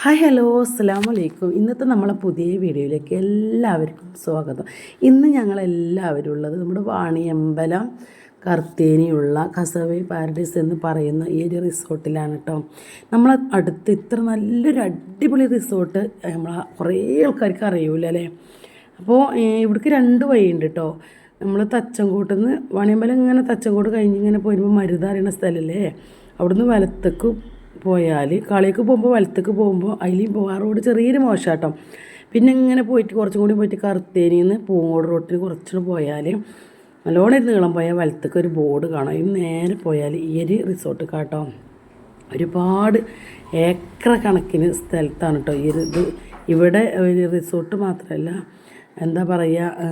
Hi hello അസ്സാം വലൈക്കും ഇന്നത്തെ നമ്മളെ പുതിയ വീഡിയോയിലേക്ക് എല്ലാവർക്കും സ്വാഗതം. ഇന്ന് ഞങ്ങളെല്ലാവരും ഉള്ളത് നമ്മുടെ വാണിയമ്പലം കർത്തേനിയുള്ള കസവെ പാരഡൈസ് എന്ന് പറയുന്ന ഈ ഒരു റിസോർട്ടിലാണ് കേട്ടോ നമ്മൾ അടുത്ത് ഇത്ര നല്ലൊരു അടിപൊളി റിസോർട്ട് നമ്മൾ കുറേ ആൾക്കാർക്ക് അറിയൂല അല്ലേ? അപ്പോൾ ഇവിടേക്ക് രണ്ട് വഴിയുണ്ട് കേട്ടോ നമ്മൾ തച്ചങ്കോട്ടെന്ന് വാണിയമ്പലം ഇങ്ങനെ തച്ചങ്കോട്ട് കഴിഞ്ഞ് ഇങ്ങനെ പോരുമ്പോൾ മരുത അറിയുന്ന സ്ഥലമല്ലേ അവിടുന്ന് വലത്തേക്ക് പോയാൽ കളിയൊക്കെ പോകുമ്പോൾ വലത്തേക്ക് പോകുമ്പോൾ അതിൽ ആ റോഡ് ചെറിയൊരു മോശമാട്ടം പിന്നെ ഇങ്ങനെ പോയിട്ട് കുറച്ചും കൂടി പോയിട്ട് കറുത്തേനിയിൽ നിന്ന് പൂങ്ങോട് റോട്ടിൽ കുറച്ചുകൂടി പോയാൽ നല്ലോണം ഇരുന്ന് നീളം പോയാൽ വലത്തേക്ക് ഒരു ബോർഡ് കാണാം. ഇനി നേരെ പോയാൽ ഈ ഒരു റിസോർട്ട് കാട്ടോ. ഒരുപാട് ഏക്കർ കണക്കിന് സ്ഥലത്താണ് കേട്ടോ ഈ ഒരു ഇത്. ഇവിടെ ഒരു റിസോർട്ട് മാത്രമല്ല എന്താ പറയുക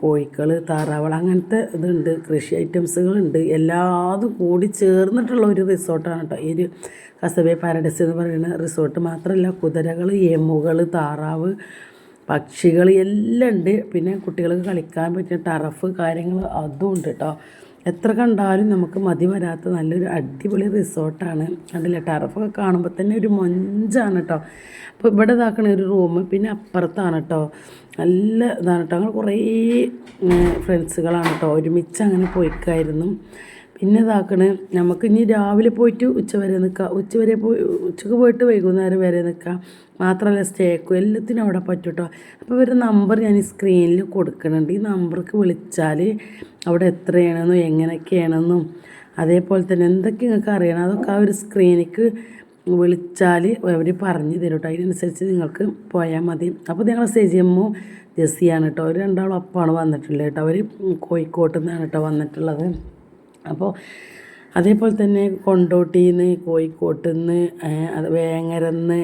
കോഴിക്കൾ താറാവൾ അങ്ങനത്തെ ഇതുണ്ട് കൃഷി ഐറ്റംസുകളുണ്ട്. എല്ലാതും കൂടി ചേർന്നിട്ടുള്ള ഒരു റിസോർട്ടാണ് കേട്ടോ. ഈ ഒരു കസബെ പാരഡൈസ് എന്ന് പറയുന്ന റിസോർട്ട് മാത്രമല്ല കുതിരകൾ എമുകൾ താറാവ് പക്ഷികൾ എല്ലാം ഉണ്ട്. പിന്നെ കുട്ടികൾക്ക് കളിക്കാൻ പറ്റിയ ടറഫ് കാര്യങ്ങൾ അതും ഉണ്ട് കേട്ടോ. എത്ര കണ്ടാലും നമുക്ക് മതി വരാത്ത നല്ലൊരു അടിപൊളി റിസോർട്ടാണ് കണ്ടില്ലേ ടറഫൊക്കെ കാണുമ്പോൾ തന്നെ ഒരു മൊഞ്ചാണ് കേട്ടോ അപ്പോൾ ഇവിടെ ഇതാക്കണ ഒരു റൂം പിന്നെ അപ്പുറത്താണ് കേട്ടോ നല്ല ഇതാണ് കേട്ടോ അങ്ങനെ കുറേ ഫ്രണ്ട്സുകളാണ് കേട്ടോ ഒരുമിച്ച് അങ്ങനെ പോയിക്കായിരുന്നു. പിന്നെ ഇതാക്കണ് നമുക്ക് ഇനി രാവിലെ പോയിട്ട് ഉച്ച വരെ നിൽക്കാം ഉച്ച വരെ പോയി ഉച്ചയ്ക്ക് പോയിട്ട് വൈകുന്നേരം വരെ നിൽക്കാം മാത്രമല്ല സ്റ്റേക്കും എല്ലാത്തിനും അവിടെ പറ്റും കേട്ടോ അപ്പോൾ ഒരു നമ്പർ ഞാൻ സ്ക്രീനിൽ കൊടുക്കുന്നുണ്ട് ഈ നമ്പർക്ക് വിളിച്ചാൽ അവിടെ എത്രയാണെന്നും എങ്ങനെയൊക്കെയാണെന്നും അതേപോലെ തന്നെ എന്തൊക്കെ നിങ്ങൾക്ക് അറിയണം അതൊക്കെ ആ ഒരു സ്ക്രീനിക്ക് വിളിച്ചാൽ അവർ പറഞ്ഞു തരും കേട്ടോ അതിനനുസരിച്ച് നിങ്ങൾക്ക് പോയാൽ മതി. അപ്പോൾ ഞങ്ങൾ സെജിയമ്മു ജെസ്സിയാണ് കേട്ടോ അവർ രണ്ടാളും അപ്പാണ് വന്നിട്ടുള്ളത് കേട്ടോ അവർ കോഴിക്കോട്ട് നിന്നാണ് കേട്ടോ വന്നിട്ടുള്ളത്. അപ്പോൾ അതേപോലെ തന്നെ കൊണ്ടോട്ടിയിൽ നിന്ന് കോഴിക്കോട്ടിൽ നിന്ന് അത് വേങ്ങരന്ന്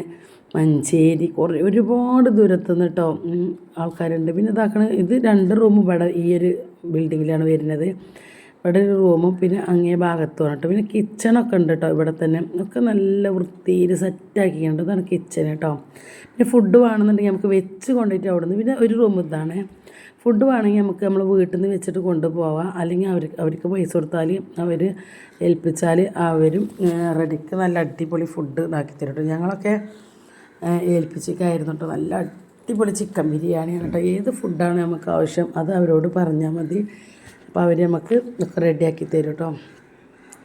മഞ്ചേരി കുറേ ഒരുപാട് ദൂരത്തു നിന്ന് കേട്ടോ ആൾക്കാരുണ്ട്. പിന്നെ ഇതാക്കണ ഇത് രണ്ട് റൂം ഇവിടെ ഈ ഒരു ബിൽഡിങ്ങിലാണ് വരുന്നത്. ഇവിടെ ഒരു റൂമും പിന്നെ അങ്ങേ ഭാഗത്തുമാണ് കേട്ടോ പിന്നെ കിച്ചണൊക്കെ ഉണ്ട് കേട്ടോ ഇവിടെ തന്നെ. ഒക്കെ നല്ല വൃത്തിയിൽ സെറ്റാക്കിയിട്ടുണ്ട് ഇതാണ് കിച്ചൺ കേട്ടോ പിന്നെ ഫുഡ് വേണമെന്നുണ്ടെങ്കിൽ നമുക്ക് വെച്ച് കൊണ്ടിട്ട് അവിടെ നിന്ന് പിന്നെ ഒരു റൂം ഇതാണ്. ഫുഡ് വേണമെങ്കിൽ നമുക്ക് നമ്മൾ വീട്ടിൽ നിന്ന് വെച്ചിട്ട് കൊണ്ടുപോവാം. അല്ലെങ്കിൽ അവർ അവർക്ക് പൈസ കൊടുത്താൽ അവർ ഏൽപ്പിച്ചാൽ അവരും റെഡിക്ക് നല്ല അടിപൊളി ഫുഡ് ഇതാക്കി തരും ഞങ്ങളൊക്കെ ഏൽപ്പിച്ചിട്ടായിരുന്നു കേട്ടോ നല്ല അടിപൊളി ചിക്കൻ ബിരിയാണിയാണ് കേട്ടോ ഏത് ഫുഡാണ് നമുക്ക് ആവശ്യം അത് അവരോട് പറഞ്ഞാൽ മതി. അപ്പോൾ അവർ നമുക്ക് റെഡിയാക്കി തരും കേട്ടോ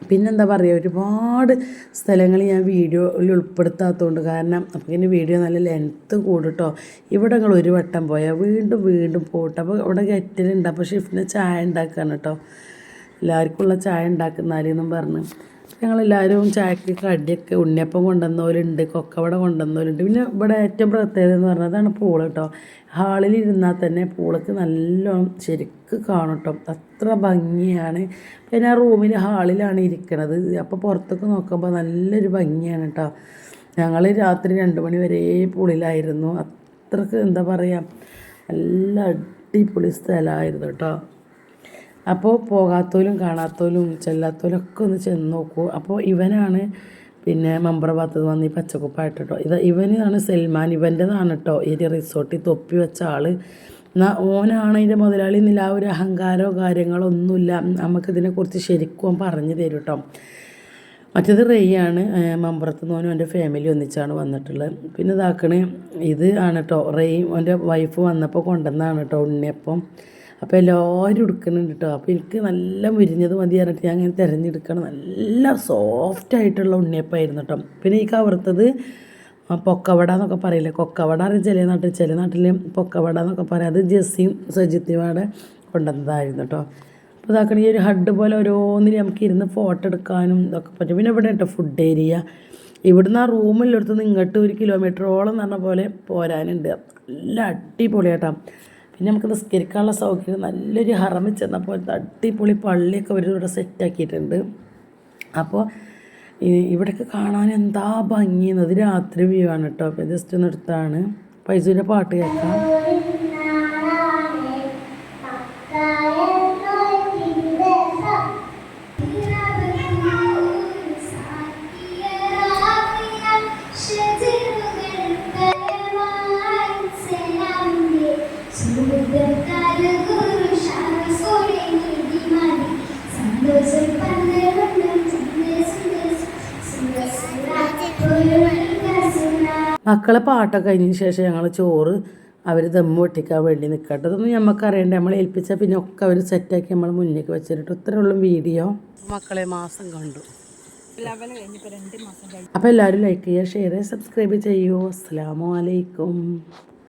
പിന്നെന്താ പറയുക ഒരുപാട് സ്ഥലങ്ങൾ ഞാൻ വീഡിയോയിൽ ഉൾപ്പെടുത്താത്തതുകൊണ്ട് കാരണം അപ്പോൾ ഇനി വീഡിയോ നല്ല ലെങ്ത്ത് കൂടുട്ടോ. ഇവിടെ ഞങ്ങൾ ഒരു വട്ടം പോയാൽ വീണ്ടും വീണ്ടും പോട്ടെ. അപ്പോൾ ഇവിടെ ഗെറ്റിലുണ്ട് അപ്പോൾ ഷിഫ്റ്റിന് ചായ ഉണ്ടാക്കുകയാണ് കേട്ടോ എല്ലാവർക്കും ഉള്ള ചായ ഉണ്ടാക്കുന്നാലെന്നും പറഞ്ഞ്. ഞങ്ങളെല്ലാവരും ചായക്ക് കടിയൊക്കെ ഉണ്ണിയപ്പം കൊണ്ടുവന്നവരുണ്ട് കൊക്കവട കൊണ്ടുവന്നവരുണ്ട്. പിന്നെ ഇവിടെ ഏറ്റവും പ്രത്യേകത എന്ന് പറഞ്ഞാൽ അതാണ് പൂൾ കേട്ടോ. ഹാളിൽ ഇരുന്നാൽ തന്നെ പൂളക്ക് നല്ലോണം ശരിക്ക് കാണും കേട്ടോ. അത്ര ഭംഗിയാണ്. പിന്നെ ആ റൂമിൽ ഹാളിലാണ് ഇരിക്കണത്. അപ്പോൾ പുറത്തൊക്കെ നോക്കുമ്പോൾ നല്ലൊരു ഭംഗിയാണ് കേട്ടോ. ഞങ്ങൾ രാത്രി രണ്ട് മണി വരെ പൂളിലായിരുന്നു. അത്രയ്ക്ക് എന്താ പറയുക നല്ല അടിപൊളി സ്ഥലമായിരുന്നു കേട്ടോ. അപ്പോൾ പോകാത്തോലും കാണാത്തോലും ചെല്ലാത്തോലും ഒക്കെ ഒന്ന് ചെന്ന് നോക്കൂ. അപ്പോൾ ഇവനാണ് പിന്നെ മമ്പ്രഭാഗത്ത് വന്ന് ഈ പച്ചക്കുപ്പായിട്ട് കേട്ടോ ഇത് ഇവനാണ് സൽമാൻ ഇവന്റെതാണ് കേട്ടോ ഈ റിസോർട്ടിൽ തൊപ്പി വെച്ച ആൾ എന്നാൽ ഓനാണ് അതിന്റെ മുതലാളി ആ ഒരു അഹങ്കാരമോ കാര്യങ്ങളോ ഒന്നുമില്ല. നമുക്കിതിനെക്കുറിച്ച് ശരിക്കും പറഞ്ഞു തരും കേട്ടോ മറ്റേത് റെയ്യാണ് മമ്പുറത്ത് നിന്ന് ഓനും എന്റെ ഫാമിലി ഒന്നിച്ചാണ് വന്നിട്ടുള്ളത്. പിന്നെ ഇതാക്കണേ ഇത് ആണ് കേട്ടോ റെയ് എന്റെ വൈഫ് വന്നപ്പോൾ കൊണ്ടുവന്നതാണ് കേട്ടോ ഉണ്ണിയപ്പം. അപ്പോൾ എല്ലാവരും എടുക്കുന്നുണ്ട് കേട്ടോ അപ്പോൾ എനിക്ക് നല്ല മുരിഞ്ഞത് മതി പറഞ്ഞിട്ട് ഞാൻ അങ്ങനെ തിരഞ്ഞെടുക്കണം. നല്ല സോഫ്റ്റ് ആയിട്ടുള്ള ഉണ്ണിയപ്പമായിരുന്നു കേട്ടോ പിന്നെ ഈ കവർത്തത് പൊക്കവട എന്നൊക്കെ പറയില്ലേ? കൊക്കവട അറിയാം ചില നാട്ടിൽ ചില നാട്ടിൽ പൊക്കവട എന്നൊക്കെ പറയാം. അത് ജെസ്സിയും സജിത്തിയുമാടെ കൊണ്ടുവന്നതായിരുന്നു കേട്ടോ അപ്പോൾ ഇതാക്കണ ഈ ഒരു ഹഡ് പോലെ ഓരോന്നിൽ നമുക്ക് ഇരുന്ന് ഫോട്ടോ എടുക്കാനും ഇതൊക്കെ പറ്റും. പിന്നെ ഇവിടെ കേട്ടോ ഫുഡ് ഏരിയ ഇവിടുന്ന് ആ റൂമിലെടുത്ത് ഇങ്ങോട്ട് ഒരു കിലോമീറ്ററോളം എന്ന് പറഞ്ഞ പോലെ പോരാനുണ്ട്. നല്ല അടിപൊളിയാട്ടോ. പിന്നെ നമുക്ക് നിസ്കരിക്കാനുള്ള സൗകര്യം നല്ലൊരു ഹറമിൽ ചെന്നപ്പോൾ അടിപൊളി പള്ളിയൊക്കെ അവർ ഇവിടെ സെറ്റാക്കിയിട്ടുണ്ട് അപ്പോൾ ഇവിടെയൊക്കെ കാണാൻ എന്താ ഭംഗി. അത് രാത്രി വ്യൂ ആണ് കേട്ടോ. അപ്പോൾ ജസ്റ്റ് ഒന്ന് എടുത്താണ്. പൈസൂന്റെ പാട്ട് കേൾക്കാം. മക്കളെ പാട്ടൊക്കെ കഴിഞ്ഞതിന് ശേഷം ഞങ്ങൾ ചോറ് അവർ ദമ്മ പൊട്ടിക്കാൻ വേണ്ടി നിൽക്കേണ്ടതൊന്നും ഇതൊന്നും നമുക്കറിയണ്ട നമ്മളെ ഏൽപ്പിച്ചാൽ പിന്നെ ഒക്കെ അവർ സെറ്റാക്കി നമ്മൾ മുന്നേക്ക് വെച്ചിട്ട് ഇത്രയുള്ള വീഡിയോ. മക്കളെ മാസം കണ്ടു. അപ്പോൾ എല്ലാവരും ലൈക്ക് ചെയ്യുക ഷെയർ ചെയ്യുക സബ്സ്ക്രൈബ് ചെയ്യൂ അസ്സാം വലൈക്കും